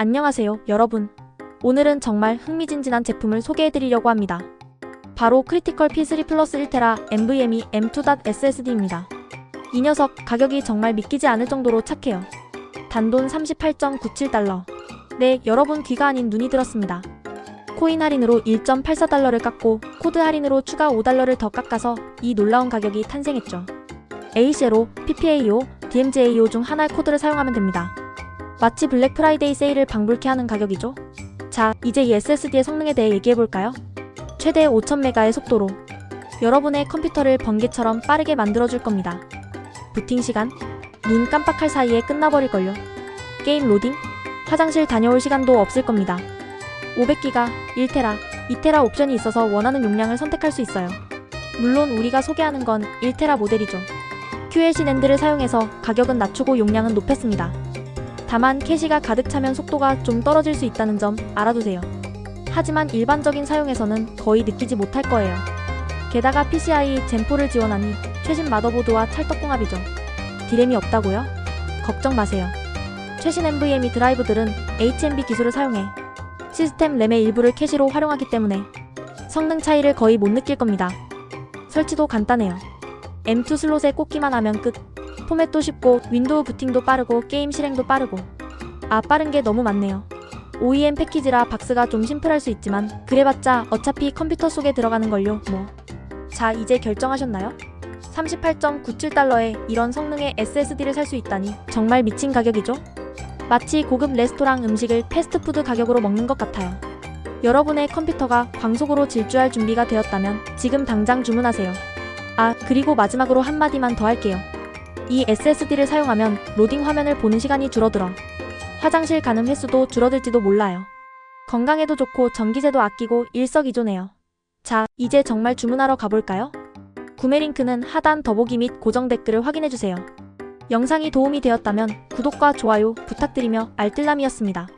안녕하세요, 여러분. 오늘은 정말 흥미진진한 제품을 소개해드리려고 합니다. 바로 크리티컬 P3 플러스 1테라 NVMe M2 SSD입니다. 이 녀석 가격이 정말 믿기지 않을 정도로 착해요. 단돈 38.97달러. 네, 여러분 귀가 아닌 눈이 들었습니다. 코인 할인으로 1.84달러를 깎고 코드 할인으로 추가 5달러를 더 깎아서 이 놀라운 가격이 탄생했죠. ACLO, PPAO, DMGAO 중 하나의 코드를 사용하면 됩니다. 마치 블랙 프라이데이 세일을 방불케 하는 가격이죠. 자, 이제 이 SSD의 성능에 대해 얘기해볼까요? 최대 5000메가의 속도로 여러분의 컴퓨터를 번개처럼 빠르게 만들어줄 겁니다. 부팅 시간? 눈 깜빡할 사이에 끝나버릴걸요. 게임 로딩? 화장실 다녀올 시간도 없을 겁니다. 500기가, 1테라, 2테라 옵션이 있어서 원하는 용량을 선택할 수 있어요. 물론 우리가 소개하는 건 1테라 모델이죠. QLC 낸드를 사용해서 가격은 낮추고 용량은 높였습니다. 다만 캐시가 가득 차면 속도가 좀 떨어질 수 있다는 점 알아두세요. 하지만 일반적인 사용에서는 거의 느끼지 못할 거예요. 게다가 PCI 젠4를 지원하니 최신 마더보드와 찰떡궁합이죠. 디램이 없다고요? 걱정 마세요. 최신 NVMe 드라이브들은 HMB 기술을 사용해 시스템 램의 일부를 캐시로 활용하기 때문에 성능 차이를 거의 못 느낄 겁니다. 설치도 간단해요. M2 슬롯에 꽂기만 하면 끝. 포맷도 쉽고 윈도우 부팅도 빠르고 게임 실행도 빠르고 아 빠른 게 너무 많네요. OEM 패키지라 박스가 좀 심플할 수 있지만 그래봤자 어차피 컴퓨터 속에 들어가는 걸요 뭐. 자 이제 결정하셨나요? 38.97달러에 이런 성능의 SSD를 살 수 있다니 정말 미친 가격이죠? 마치 고급 레스토랑 음식을 패스트푸드 가격으로 먹는 것 같아요. 여러분의 컴퓨터가 광속으로 질주할 준비가 되었다면 지금 당장 주문하세요. 아, 그리고 마지막으로 한마디만 더 할게요. 이 SSD를 사용하면 로딩 화면을 보는 시간이 줄어들어 화장실 가는 횟수도 줄어들지도 몰라요. 건강에도 좋고 전기세도 아끼고 일석이조네요. 자, 이제 정말 주문하러 가볼까요? 구매 링크는 하단 더보기 및 고정 댓글을 확인해주세요. 영상이 도움이 되었다면 구독과 좋아요 부탁드리며 알뜰남이었습니다.